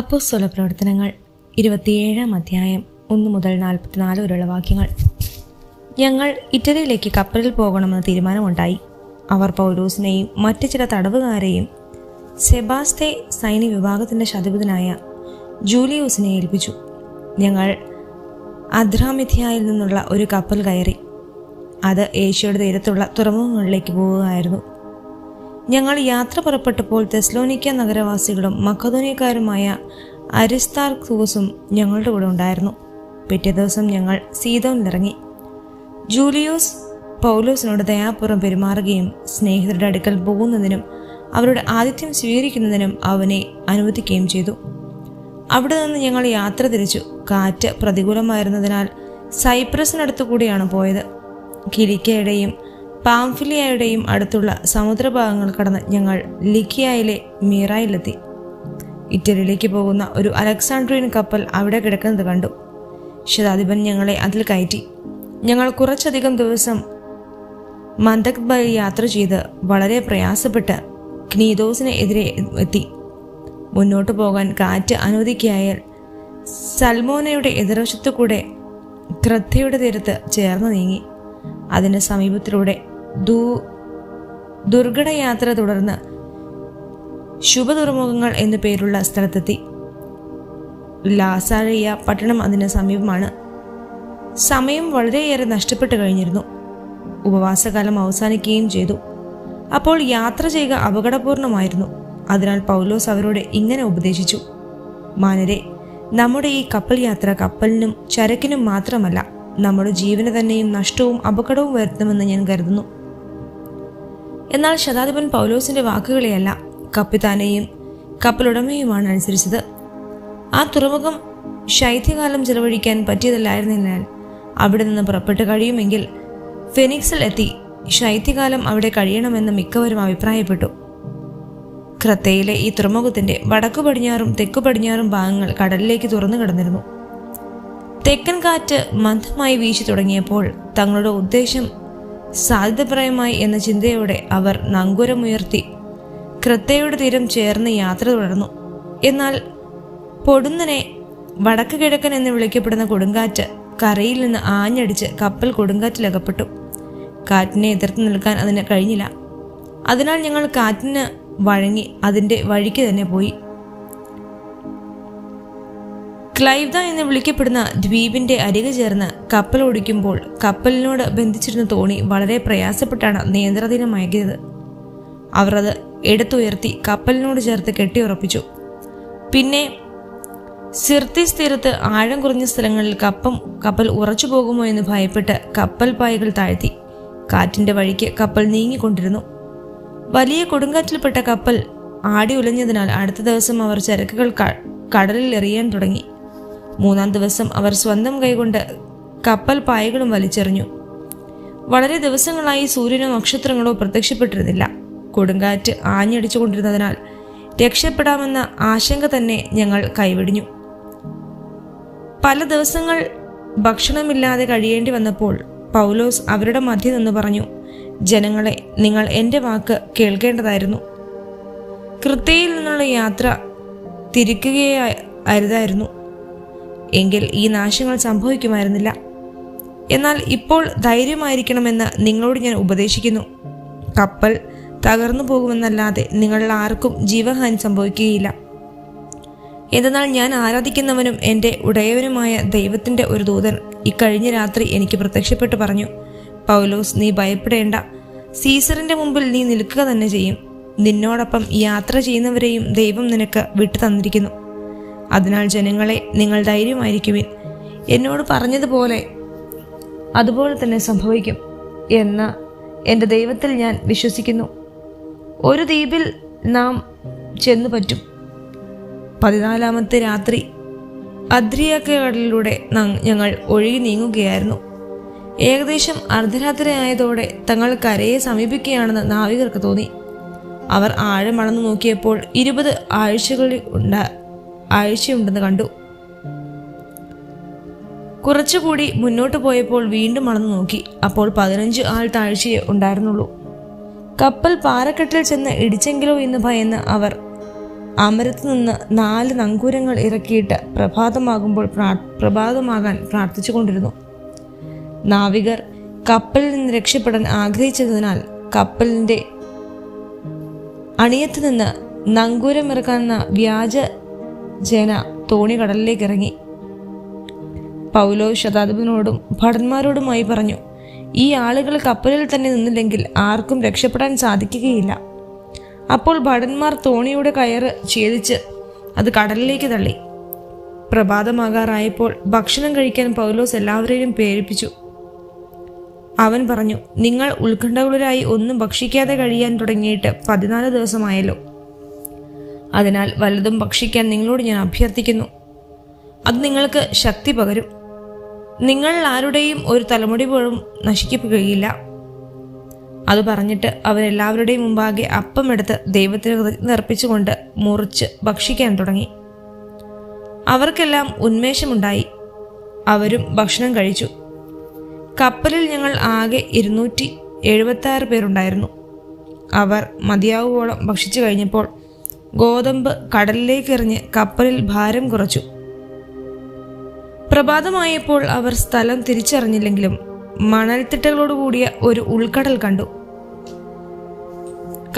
അപ്പോസ്തല പ്രവർത്തനങ്ങൾ ഇരുപത്തിയേഴാം അധ്യായം ഒന്ന് മുതൽ നാൽപ്പത്തിനാല് വരെയുള്ള വാക്യങ്ങൾ. ഞങ്ങൾ ഇറ്റലിയിലേക്ക് കപ്പലിൽ പോകണമെന്ന് തീരുമാനമുണ്ടായി. അവർ പൗലോസിനെയും മറ്റു ചില തടവുകാരെയും സെബാസ്തെ സൈനിക വിഭാഗത്തിന്റെ ശതപഥനായ ജൂലിയൂസിനെ ഏൽപ്പിച്ചു. ഞങ്ങൾ അദ്രാമിഥിയായിൽ നിന്നുള്ള ഒരു കപ്പൽ കയറി. അത് ഏഷ്യയുടെ തീരത്തുള്ള തുറമുഖങ്ങളിലേക്ക് പോവുകയായിരുന്നു ഞങ്ങൾ യാത്ര പുറപ്പെട്ടപ്പോൾ തെസ്ലോനിക്ക നഗരവാസികളും മക്കധോനിയക്കാരുമായ അരിസ്താർക്കൂസും ഞങ്ങളുടെ കൂടെ ഉണ്ടായിരുന്നു. പിറ്റേ ദിവസം ഞങ്ങൾ സീതോനിലിറങ്ങി ജൂലിയോസ് പൗലോസിനോട് ദയാപൂർവം പെരുമാറുകയും സ്നേഹിതരുടെ അടുക്കൽ പോകുന്നതിനും അവരുടെ ആതിഥ്യം സ്വീകരിക്കുന്നതിനും അവനെ അനുവദിക്കുകയും ചെയ്തു. അവിടെ നിന്ന് ഞങ്ങൾ യാത്ര തിരിച്ചു. കാറ്റ് പ്രതികൂലമായിരുന്നതിനാൽ സൈപ്രസിനടുത്തു കൂടിയാണ് പോയത്. കിലിക്കയുടെയും പാംഫിലിയയുടെയും അടുത്തുള്ള സമുദ്രഭാഗങ്ങൾ കടന്ന് ഞങ്ങൾ ലിക്കിയയിലെ മീറായിലെത്തി. ഇറ്റലിയിലേക്ക് പോകുന്ന ഒരു അലക്സാണ്ട്രിയൻ കപ്പൽ അവിടെ കിടക്കുന്നത് കണ്ടു. ശതാധിപൻ ഞങ്ങളെ അതിൽ കയറ്റി. ഞങ്ങൾ കുറച്ചധികം ദിവസം മന്ദക് ബൈ യാത്ര ചെയ്ത് വളരെ പ്രയാസപ്പെട്ട് ക്നീദോസിന് എതിരെ എത്തി. മുന്നോട്ട് പോകാൻ കാറ്റ് അനുവദിക്കായാൽ സൽമോനയുടെ എതിർവശത്തു കൂടെ ക്രദ്ധയുടെ തീരത്ത് ചേർന്ന് നീങ്ങി. അതിന് സമീപത്തിലൂടെ ദൂ ദുർഘടയാത്ര തുടർന്ന് ശുഭതുറമുഖങ്ങൾ എന്നു പേരുള്ള സ്ഥലത്തെത്തി. ലാസാഴിയ പട്ടണം അതിന് സമീപമാണ്. സമയം വളരെയേറെ നഷ്ടപ്പെട്ടു കഴിഞ്ഞിരുന്നു. ഉപവാസകാലം അവസാനിക്കുകയും ചെയ്തു. അപ്പോൾ യാത്ര ചെയ്യുക അപകടപൂർണമായിരുന്നു. അതിനാൽ പൗലോസ് അവരോട് ഇങ്ങനെ ഉപദേശിച്ചു. മാനരെ നമ്മുടെ ഈ കപ്പൽ യാത്ര കപ്പലിനും ചരക്കിനും മാത്രമല്ല നമ്മുടെ ജീവന് തന്നെയും നഷ്ടവും അപകടവും വരുത്തുമെന്ന് ഞാൻ കരുതുന്നു. എന്നാൽ ശതാധിപൻ പൗലോസിന്റെ വാക്കുകളെയല്ല കപ്പിത്താനെയും കപ്പലുടമയുമാണ് അനുസരിച്ചത്. ആ തുറമുഖം ശൈത്യകാലം ചെലവഴിക്കാൻ പറ്റിയതല്ലായിരുന്നതിനാൽ അവിടെ നിന്ന് പുറപ്പെട്ട് കഴിയുമെങ്കിൽ ഫെനിക്സിൽ എത്തി ശൈത്യകാലം അവിടെ കഴിയണമെന്ന് മിക്കവരും അഭിപ്രായപ്പെട്ടു. ക്രത്തയിലെ ഈ തുറമുഖത്തിന്റെ വടക്കു പടിഞ്ഞാറും തെക്കു പടിഞ്ഞാറും ഭാഗങ്ങൾ കടലിലേക്ക് തുറന്നു കിടന്നിരുന്നു. തെക്കൻ കാറ്റ് മന്ദമായി വീശി തുടങ്ങിയപ്പോൾ തങ്ങളുടെ ഉദ്ദേശം സാധ്യതപ്രായമായി എന്ന ചിന്തയോടെ അവർ നങ്കുരമുയർത്തി ക്രത്തയുടെ തീരം ചേർന്ന് യാത്ര തുടർന്നു. എന്നാൽ പൊടുന്നനെ വടക്ക് കിഴക്കൻ എന്ന് വിളിക്കപ്പെടുന്ന കൊടുങ്കാറ്റ് കരയിൽ നിന്ന് ആഞ്ഞടിച്ച് കപ്പൽ കൊടുങ്കാറ്റിലകപ്പെട്ടു. കാറ്റിനെ എതിർത്ത് നിൽക്കാൻ അതിന് കഴിഞ്ഞില്ല. അതിനാൽ ഞങ്ങൾ കാറ്റിന് വഴങ്ങി അതിന്റെ വഴിക്ക് തന്നെ പോയി. ക്ലൈവ്ദ എന്ന് വിളിക്കപ്പെടുന്ന ദ്വീപിന്റെ അരികെ ചേർന്ന് കപ്പൽ ഓടിക്കുമ്പോൾ കപ്പലിനോട് ബന്ധിച്ചിരുന്ന തോണി വളരെ പ്രയാസപ്പെട്ടാണ് നിയന്ത്രണമാക്കിയത് അവർ അത് എടുത്തുയർത്തി കപ്പലിനോട് ചേർത്ത് കെട്ടിയുറപ്പിച്ചു. പിന്നെ സിർത്തിസ് തീരത്ത് ആഴം കുറഞ്ഞ സ്ഥലങ്ങളിൽ കപ്പം കപ്പൽ ഉറച്ചു പോകുമോ എന്ന് ഭയപ്പെട്ട് കപ്പൽ പായകൾ താഴ്ത്തി. കാറ്റിന്റെ വഴിക്ക് കപ്പൽ നീങ്ങിക്കൊണ്ടിരുന്നു. വലിയ കൊടുങ്കാറ്റിൽപ്പെട്ട കപ്പൽ ആടി ഉലഞ്ഞതിനാൽ അടുത്ത ദിവസം അവർ ചരക്കുകൾ കടലിൽ എറിയാൻ തുടങ്ങി. മൂന്നാം ദിവസം അവർ സ്വന്തം കൈകൊണ്ട് കപ്പൽ പായകളും വലിച്ചെറിഞ്ഞു. വളരെ ദിവസങ്ങളായി സൂര്യനോ നക്ഷത്രങ്ങളോ പ്രത്യക്ഷപ്പെട്ടിരുന്നില്ല. കൊടുങ്കാറ്റ് ആഞ്ഞടിച്ചുകൊണ്ടിരുന്നതിനാൽ രക്ഷപ്പെടാമെന്ന ആശങ്ക തന്നെ ഞങ്ങൾ കൈവെടിഞ്ഞു. പല ദിവസങ്ങൾ ഭക്ഷണമില്ലാതെ കഴിയേണ്ടി വന്നപ്പോൾ പൗലോസ് അവരുടെ മധ്യ നിന്ന് പറഞ്ഞു ജനങ്ങളെ നിങ്ങൾ എന്റെ വാക്ക് കേൾക്കേണ്ടതായിരുന്നു. കൃത്യയിൽ നിന്നുള്ള യാത്ര തിരിക്കുകയായിരുന്നു എങ്കിൽ ഈ നാശങ്ങൾ സംഭവിക്കുമായിരുന്നില്ല. എന്നാൽ ഇപ്പോൾ ധൈര്യമായിരിക്കണമെന്ന് നിങ്ങളോട് ഞാൻ ഉപദേശിക്കുന്നു. കപ്പൽ തകർന്നു പോകുമെന്നല്ലാതെ നിങ്ങളിൽ ആർക്കും ജീവഹാനി സംഭവിക്കുകയില്ല. എന്തെന്നാൽ ഞാൻ ആരാധിക്കുന്നവനും എന്റെ ഉടയവനുമായ ദൈവത്തിന്റെ ഒരു ദൂതൻ ഇക്കഴിഞ്ഞ രാത്രി എനിക്ക് പ്രത്യക്ഷപ്പെട്ട് പറഞ്ഞു പൗലോസ് നീ ഭയപ്പെടേണ്ട. സീസറിന്റെ മുമ്പിൽ നീ നിൽക്കുക തന്നെ ചെയ്യും. നിന്നോടൊപ്പം യാത്ര ചെയ്യുന്നവരെയും ദൈവം നിനക്ക് വിട്ടു തന്നിരിക്കുന്നു അതിനാൽ ജനങ്ങളെ നിങ്ങൾ ധൈര്യമായിരിക്കുവിൻ. എന്നോട് പറഞ്ഞതുപോലെ അതുപോലെ തന്നെ സംഭവിക്കും എന്ന് എന്റെ ദൈവത്തിൽ ഞാൻ വിശ്വസിക്കുന്നു. ഒരു ദ്വീപിൽ നാം ചെന്നു പറ്റും. പതിനാലാമത്തെ രാത്രി അദ്രിയക്കടലിലൂടെ ഞങ്ങൾ ഒഴുകി നീങ്ങുകയായിരുന്നു. ഏകദേശം അർദ്ധരാത്രി ആയതോടെ തങ്ങൾ കരയെ സമീപിക്കുകയാണെന്ന് നാവികർക്ക് തോന്നി. അവർ ആഴം അളന്നു നോക്കിയപ്പോൾ ഇരുപത് ആഴ്ചകളിൽ ഉണ്ട ആഴ്ചയുണ്ടെന്ന് കണ്ടു. കുറച്ചുകൂടി മുന്നോട്ട് പോയപ്പോൾ വീണ്ടും അളന്നു നോക്കി. അപ്പോൾ പതിനഞ്ച് ആൾ താഴ്ചയെ ഉണ്ടായിരുന്നുള്ളൂ. കപ്പൽ പാറക്കെട്ടിൽ ചെന്ന് ഇടിച്ചെങ്കിലോ എന്ന് ഭയന്ന് അവർ അമരത്ത് നിന്ന് നാല് നങ്കൂരങ്ങൾ ഇറക്കിയിട്ട് പ്രഭാതമാകുമ്പോൾ പ്രഭാതമാകാൻ പ്രഭാതമാകാൻ പ്രാർത്ഥിച്ചുകൊണ്ടിരുന്നു. നാവികർ കപ്പലിൽ നിന്ന് രക്ഷപ്പെടാൻ ആഗ്രഹിച്ചതിനാൽ കപ്പലിന്റെ അണിയത്ത് നിന്ന് നങ്കൂരമിറക്കാവുന്ന വ്യാജ ജന തോണി കടലിലേക്ക് ഇറങ്ങി. പൗലോ ശതാധിപനോടും ഭടന്മാരോടുമായി പറഞ്ഞു ഈ ആളുകൾ കപ്പലിൽ തന്നെ നിന്നില്ലെങ്കിൽ ആർക്കും രക്ഷപ്പെടാൻ സാധിക്കുകയില്ല അപ്പോൾ ഭടന്മാർ തോണിയുടെ കയറ് ഛേദിച്ച് അത് കടലിലേക്ക് തള്ളി. പ്രഭാതമാകാറായപ്പോൾ ഭക്ഷണം കഴിക്കാൻ പൗലോസ് എല്ലാവരെയും പ്രേരിപ്പിച്ചു. അവൻ പറഞ്ഞു നിങ്ങൾ ഉത്കണ്ഠകളുരായി ഒന്നും ഭക്ഷിക്കാതെ കഴിയാൻ തുടങ്ങിയിട്ട് പതിനാല് ദിവസമായല്ലോ. അതിനാൽ വലുതും ഭക്ഷിക്കാൻ നിങ്ങളോട് ഞാൻ അഭ്യർത്ഥിക്കുന്നു. അത് നിങ്ങൾക്ക് ശക്തി പകരും. നിങ്ങൾ ആരുടെയും ഒരു തലമുടി പോലും നശിക്കപ്പെടുകയില്ല അത് പറഞ്ഞിട്ട് അവരെല്ലാവരുടെയും മുമ്പാകെ അപ്പമെടുത്ത് ദൈവത്തിന് നിർപ്പിച്ചുകൊണ്ട് മുറിച്ച് ഭക്ഷിക്കാൻ തുടങ്ങി. അവർക്കെല്ലാം ഉന്മേഷമുണ്ടായി. അവരും ഭക്ഷണം കഴിച്ചു. കപ്പലിൽ ഞങ്ങൾ ആകെ ഇരുന്നൂറ്റി എഴുപത്തി പേരുണ്ടായിരുന്നു. അവർ മതിയാവുവോളം ഭക്ഷിച്ചു കഴിഞ്ഞപ്പോൾ ഗോതമ്പ് കടലിലേക്ക് എറിഞ്ഞ് കപ്പലിൽ ഭാരം കുറച്ചു. പ്രഭാതമായപ്പോൾ അവർ സ്ഥലം തിരിച്ചറിഞ്ഞില്ലെങ്കിലും മണൽത്തിട്ടകളോട് കൂടിയ ഒരു ഉൾക്കടൽ കണ്ടു.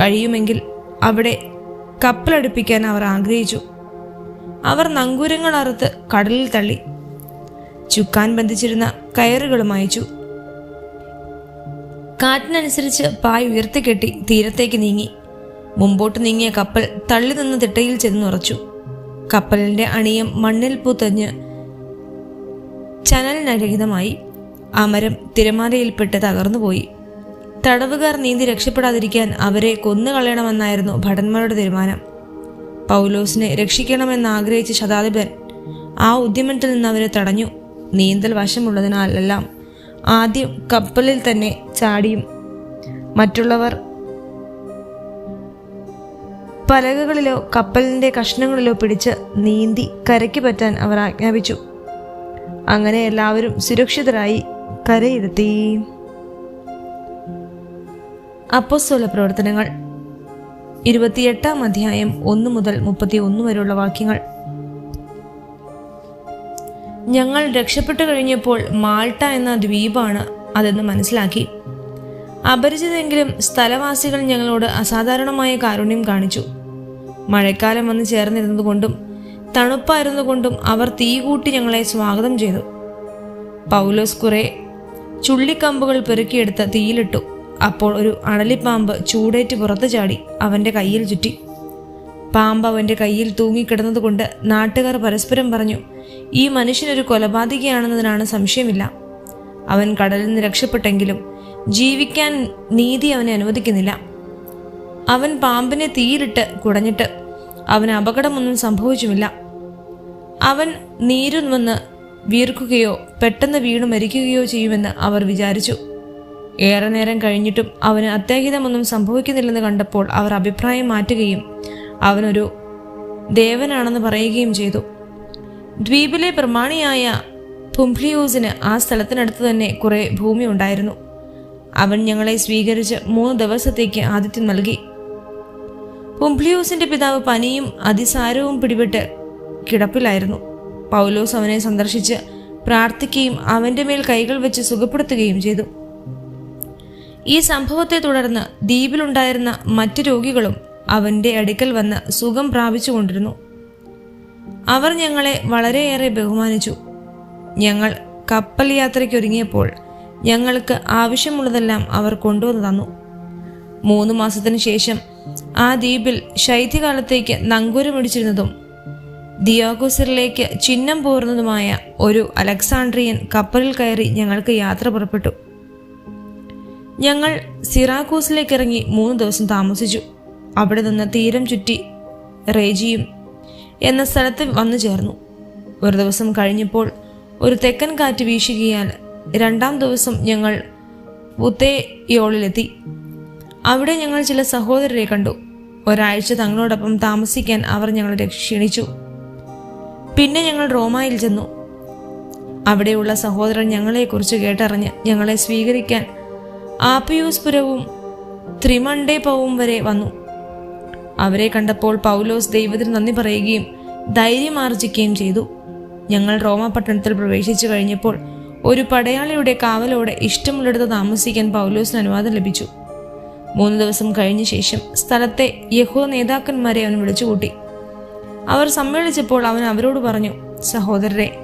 കഴിയുമെങ്കിൽ അവിടെ കപ്പലടുപ്പിക്കാൻ അവർ ആഗ്രഹിച്ചു. അവർ നങ്കൂരങ്ങൾ അറുത്ത് കടലിൽ തള്ളി. ചുക്കാൻ ബന്ധിച്ചിരുന്ന കയറുകളും അയച്ചു. കാറ്റിനനുസരിച്ച് പായ് ഉയർത്തിക്കെട്ടി തീരത്തേക്ക് നീങ്ങി. മുമ്പോട്ട് നീങ്ങിയ കപ്പൽ തള്ളി നിന്ന് തിട്ടയിൽ ചെന്നുറച്ചു കപ്പലിന്റെ അണിയം മണ്ണിൽ പുതഞ്ഞ് ചനലിനരഹിതമായി അമരം തിരമാലയിൽപ്പെട്ട് തകർന്നുപോയി. തടവുകാർ നീന്തി രക്ഷപ്പെടാതിരിക്കാൻ അവരെ കൊന്നുകളയണമെന്നായിരുന്നു ഭടന്മാരുടെ തീരുമാനം. പൗലോസിനെ രക്ഷിക്കണമെന്ന് ആഗ്രഹിച്ച ശതാധിപൻ ആ ഉദ്യമത്തിൽ നിന്ന് അവരെ തടഞ്ഞു. നീന്തൽ വശമുള്ളതിനാലെല്ലാം ആദ്യം കപ്പലിൽ തന്നെ ചാടിയും മറ്റുള്ളവർ പലകകളിലോ കപ്പലിന്റെ കഷ്ണങ്ങളിലോ പിടിച്ച് നീന്തി കരയ്ക്ക് പറ്റാൻ അവർ ആജ്ഞാപിച്ചു. അങ്ങനെ എല്ലാവരും സുരക്ഷിതരായി കരയിലെത്തി. അപ്പോസ്തോല പ്രവർത്തനങ്ങൾ. ഇരുപത്തിയെട്ടാം അധ്യായം ഒന്ന് മുതൽ മുപ്പത്തി ഒന്ന് വരെയുള്ള വാക്യങ്ങൾ. ഞങ്ങൾ രക്ഷപ്പെട്ടു കഴിഞ്ഞപ്പോൾ മാൾട്ട എന്ന ദ്വീപാണ് അതെന്ന് മനസ്സിലാക്കി. അപരിചിതെങ്കിലും സ്ഥലവാസികൾ ഞങ്ങളോട് അസാധാരണമായ കാരുണ്യം കാണിച്ചു. മഴക്കാലം വന്ന് ചേർന്നിരുന്നതുകൊണ്ടും തണുപ്പായിരുന്നുകൊണ്ടും അവർ തീ കൂട്ടി ഞങ്ങളെ സ്വാഗതം ചെയ്തു. പൗലോസ് കുറെ ചുള്ളിക്കമ്പുകൾ പെറുക്കിയെടുത്ത് തീയിലിട്ടു. അപ്പോൾ ഒരു അണലിപ്പാമ്പ് ചൂടേറ്റ് പുറത്തു ചാടി അവന്റെ കയ്യിൽ ചുറ്റി. പാമ്പ് അവന്റെ കയ്യിൽ തൂങ്ങിക്കിടന്നതുകൊണ്ട് നാട്ടുകാർ പരസ്പരം പറഞ്ഞു ഈ മനുഷ്യനൊരു കൊലപാതകയാണെന്നതിനാണ് സംശയമില്ല. അവൻ കടലിൽ നിന്ന് രക്ഷപ്പെട്ടെങ്കിലും ജീവിക്കാൻ നീതി അവനെ അനുവദിക്കുന്നില്ല. അവൻ പാമ്പിനെ തീയിലിട്ട് കുടഞ്ഞിട്ട് അവന് അപകടമൊന്നും സംഭവിച്ചുമില്ല. അവൻ നീരും വന്ന് വീർക്കുകയോ പെട്ടെന്ന് വീണു മരിക്കുകയോ ചെയ്യുമെന്ന് അവർ വിചാരിച്ചു. ഏറെ നേരം കഴിഞ്ഞിട്ടും അവന് അത്യാഹിതമൊന്നും സംഭവിക്കുന്നില്ലെന്ന് കണ്ടപ്പോൾ അവർ അഭിപ്രായം മാറ്റുകയും അവനൊരു ദേവനാണെന്ന് പറയുകയും ചെയ്തു. ദ്വീപിലെ പ്രമാണിയായ പുംഫ്ലിയൂസിന് ആ സ്ഥലത്തിനടുത്ത് തന്നെ കുറേ ഭൂമി ഉണ്ടായിരുന്നു. അവൻ ഞങ്ങളെ സ്വീകരിച്ച് മൂന്ന് ദിവസത്തേക്ക് ആതിഥ്യം നൽകി. പുംപ്ലിയോസിന്റെ പിതാവ് പനിയും അതിസാരവും പിടിപെട്ട് കിടപ്പിലായിരുന്നു. പൗലോസ് അവനെ സന്ദർശിച്ച് പ്രാർത്ഥിക്കുകയും അവന്റെ മേൽ കൈകൾ വെച്ച് സുഖപ്പെടുത്തുകയും ചെയ്തു. ഈ സംഭവത്തെ തുടർന്ന് ദ്വീപിലുണ്ടായിരുന്ന മറ്റു രോഗികളും അവന്റെ അടുക്കൽ വന്ന് സുഖം പ്രാപിച്ചുകൊണ്ടിരുന്നു. അവർ ഞങ്ങളെ വളരെയേറെ ബഹുമാനിച്ചു. ഞങ്ങൾ കപ്പൽ യാത്രയ്ക്ക് ഒരുങ്ങിയപ്പോൾ ഞങ്ങൾക്ക് ആവശ്യമുള്ളതെല്ലാം അവർ കൊണ്ടുവന്നു തന്നു. മൂന്ന് മാസത്തിനു ശേഷം ആ ദ്വീപിൽ ശൈത്യകാലത്തേക്ക് നങ്കൂരമിടിച്ചിരുന്നതും ദിയാഗോസറിലേക്ക് ചിഹ്നം പോരുന്നതുമായ ഒരു അലക്സാണ്ട്രിയൻ കപ്പലിൽ കയറി ഞങ്ങൾക്ക് യാത്ര പുറപ്പെട്ടു. ഞങ്ങൾ സിറാക്കൂസിലേക്ക് ഇറങ്ങി മൂന്ന് ദിവസം താമസിച്ചു. അവിടെ നിന്ന് തീരം ചുറ്റി റേജിയും എന്ന സ്ഥലത്ത് വന്നു ചേർന്നു. ഒരു ദിവസം കഴിഞ്ഞപ്പോൾ ഒരു തെക്കൻ കാറ്റ് വീശുകയാൽ രണ്ടാം ദിവസം ഞങ്ങൾ പുത്തേയോളിലെത്തി അവിടെ ഞങ്ങൾ ചില സഹോദരരെ കണ്ടു. ഒരാഴ്ച തങ്ങളോടൊപ്പം താമസിക്കാൻ അവർ ഞങ്ങളെ ക്ഷണിച്ചു. പിന്നെ ഞങ്ങൾ റോമായിൽ ചെന്നു. അവിടെയുള്ള സഹോദരൻ ഞങ്ങളെക്കുറിച്ച് കേട്ടറിഞ്ഞ് ഞങ്ങളെ സ്വീകരിക്കാൻ ആപ്പിയൂസ്പുരവും ത്രിമണ്ടേപവും വരെ വന്നു. അവരെ കണ്ടപ്പോൾ പൗലോസ് ദൈവത്തിന് നന്ദി പറയുകയും ധൈര്യമാർജിക്കുകയും ചെയ്തു. ഞങ്ങൾ റോമ പട്ടണത്തിൽ പ്രവേശിച്ചു കഴിഞ്ഞപ്പോൾ ഒരു പടയാളിയുടെ കാവലോടെ ഇഷ്ടമുള്ളിടത്ത് താമസിക്കാൻ പൗലോസിന് അനുവാദം ലഭിച്ചു. മൂന്ന് ദിവസം കഴിഞ്ഞ ശേഷം സ്ഥലത്തെ യഹൂദ നേതാക്കന്മാരെ അവൻ വിളിച്ചുകൂട്ടി. അവർ സമ്മേളിച്ചപ്പോൾ അവൻ അവരോട് പറഞ്ഞു സഹോദരരെ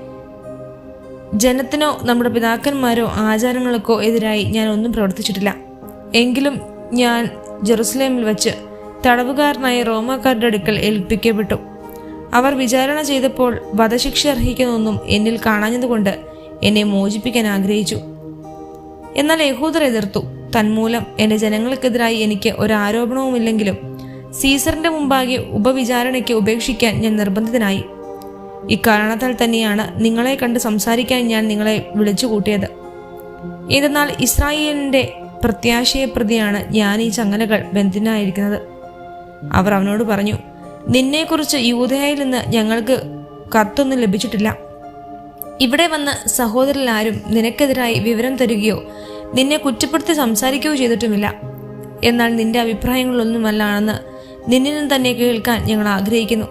ജനത്തിനോ നമ്മുടെ പിതാക്കന്മാരോ ആചാരങ്ങൾക്കോ എതിരായി ഞാൻ ഒന്നും പ്രവർത്തിച്ചിട്ടില്ല. എങ്കിലും ഞാൻ ജെറുസലേമിൽ വച്ച് തടവുകാരനായി റോമാക്കാരുടെ അടുക്കൽ ഏൽപ്പിക്കപ്പെട്ടു. അവർ വിചാരണ ചെയ്തപ്പോൾ വധശിക്ഷ അർഹിക്കുന്നൊന്നും എന്നിൽ കാണാഞ്ഞതുകൊണ്ട് എന്നെ മോചിപ്പിക്കാൻ ആഗ്രഹിച്ചു. എന്നാൽ യഹൂദർ എതിർത്തു. തന്മൂലം എന്റെ ജനങ്ങൾക്കെതിരായി എനിക്ക് ഒരു ആരോപണവുമില്ലെങ്കിലും സീസറിന്റെ മുമ്പാകെ ഉപവിചാരണയ്ക്ക് ഉപേക്ഷിക്കാൻ ഞാൻ നിർബന്ധിതനായി. ഇക്കാരണത്താൽ തന്നെയാണ് നിങ്ങളെ കണ്ട് സംസാരിക്കാൻ ഞാൻ നിങ്ങളെ വിളിച്ചുകൂട്ടിയത്. എന്തെന്നാൽ ഇസ്രായേലിന്റെ പ്രത്യാശയെ പ്രതിയാണ് ഞാൻ ഈ ചങ്ങലകൾ ബന്ധിനായിരിക്കുന്നത് അവർ അവനോട് പറഞ്ഞു നിന്നെക്കുറിച്ച് യൂതയായിൽ നിന്ന് ഞങ്ങൾക്ക് കത്തൊന്നും ലഭിച്ചിട്ടില്ല. ഇവിടെ വന്ന സഹോദരനാരും നിനക്കെതിരായി വിവരം തരികയോ നിന്നെ കുറ്റപ്പെടുത്തി സംസാരിക്കുകയോ ചെയ്തിട്ടുമില്ല. എന്നാൽ നിന്റെ അഭിപ്രായങ്ങളൊന്നുമല്ലാണെന്ന് നിന്നിനും നിന്ന് തന്നെ കേൾക്കാൻ ഞങ്ങൾ ആഗ്രഹിക്കുന്നു.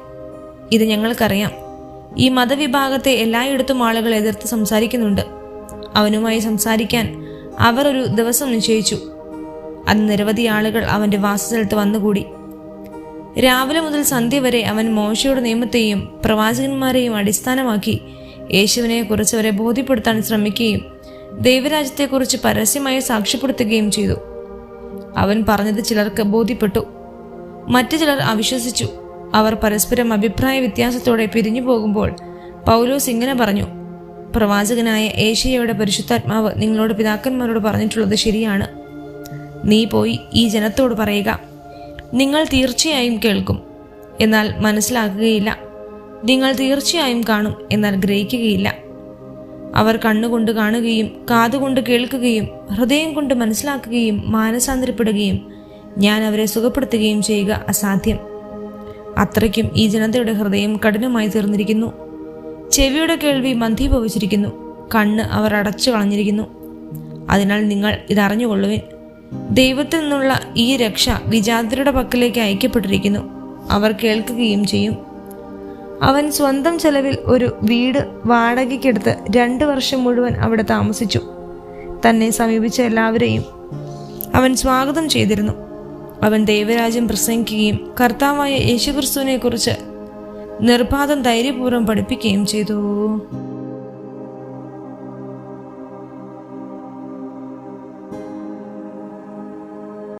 ഇത് ഞങ്ങൾക്കറിയാം. ഈ മതവിഭാഗത്തെ എല്ലായിടത്തും ആളുകൾ എതിർത്ത് സംസാരിക്കുന്നുണ്ട്. അവനുമായി സംസാരിക്കാൻ അവർ ഒരു ദിവസം നിശ്ചയിച്ചു. അന്ന് നിരവധി ആളുകൾ അവന്റെ വാസസ്ഥലത്ത് വന്നുകൂടി. രാവിലെ മുതൽ സന്ധ്യ വരെ അവൻ മോശയുടെ നിയമത്തെയും പ്രവാചകന്മാരെയും അടിസ്ഥാനമാക്കി യേശുവിനെ കുറിച്ച് അവരെ ബോധ്യപ്പെടുത്താൻ ശ്രമിക്കുകയും ദൈവരാജ്യത്തെക്കുറിച്ച് പരസ്യമായി സാക്ഷ്യപ്പെടുത്തുകയും ചെയ്തു. അവൻ പറഞ്ഞത് ചിലർക്ക് ബോധ്യപ്പെട്ടു. മറ്റു ചിലർ അവിശ്വസിച്ചു. അവർ പരസ്പരം അഭിപ്രായ വ്യത്യാസത്തോടെ പിരിഞ്ഞു പോകുമ്പോൾ പൗലോസ് ഇങ്ങനെ പറഞ്ഞു പ്രവാചകനായ ഏഷ്യയുടെ പരിശുദ്ധാത്മാവ് നിങ്ങളോട് പിതാക്കന്മാരോട് പറഞ്ഞിട്ടുള്ളത് ശരിയാണ്. നീ പോയി ഈ ജനത്തോട് പറയുക. നിങ്ങൾ തീർച്ചയായും കേൾക്കും. എന്നാൽ മനസ്സിലാക്കുകയില്ല. നിങ്ങൾ തീർച്ചയായും കാണും എന്നാൽ ഗ്രഹിക്കുകയില്ല. അവർ കണ്ണുകൊണ്ട് കാണുകയും കാതുകൊണ്ട് കേൾക്കുകയും ഹൃദയം കൊണ്ട് മനസ്സിലാക്കുകയും മാനസാന്തരപ്പെടുകയും ഞാൻ അവരെ സുഖപ്പെടുത്തുകയും ചെയ്യുക അസാധ്യം. അത്രയ്ക്കും ഈ ജനതയുടെ ഹൃദയം കഠിനമായി തീർന്നിരിക്കുന്നു. ചെവിയുടെ കേൾവി മന്ദീഭവിച്ചിരിക്കുന്നു. കണ്ണ് അവർ അടച്ചു കളഞ്ഞിരിക്കുന്നു. അതിനാൽ നിങ്ങൾ ഇതറിഞ്ഞുകൊള്ളുവിൻ. ദൈവത്തിൽ നിന്നുള്ള ഈ രക്ഷ വിജാതരുടെ പക്കലേക്ക് അയക്കപ്പെട്ടിരിക്കുന്നു. അവർ കേൾക്കുകയും ചെയ്യും. അവൻ സ്വന്തം ചെലവിൽ ഒരു വീട് വാടകയ്ക്കെടുത്ത് രണ്ട് വർഷം മുഴുവൻ അവിടെ താമസിച്ചു. തന്നെ സമീപിച്ച എല്ലാവരെയും അവൻ സ്വാഗതം ചെയ്തിരുന്നു. അവൻ ദൈവരാജ്യം പ്രസംഗിക്കുകയും കർത്താവായ യേശുക്രിസ്തുവിനെ കുറിച്ച് നിർബാധം ധൈര്യപൂർവം പഠിപ്പിക്കുകയും ചെയ്തു.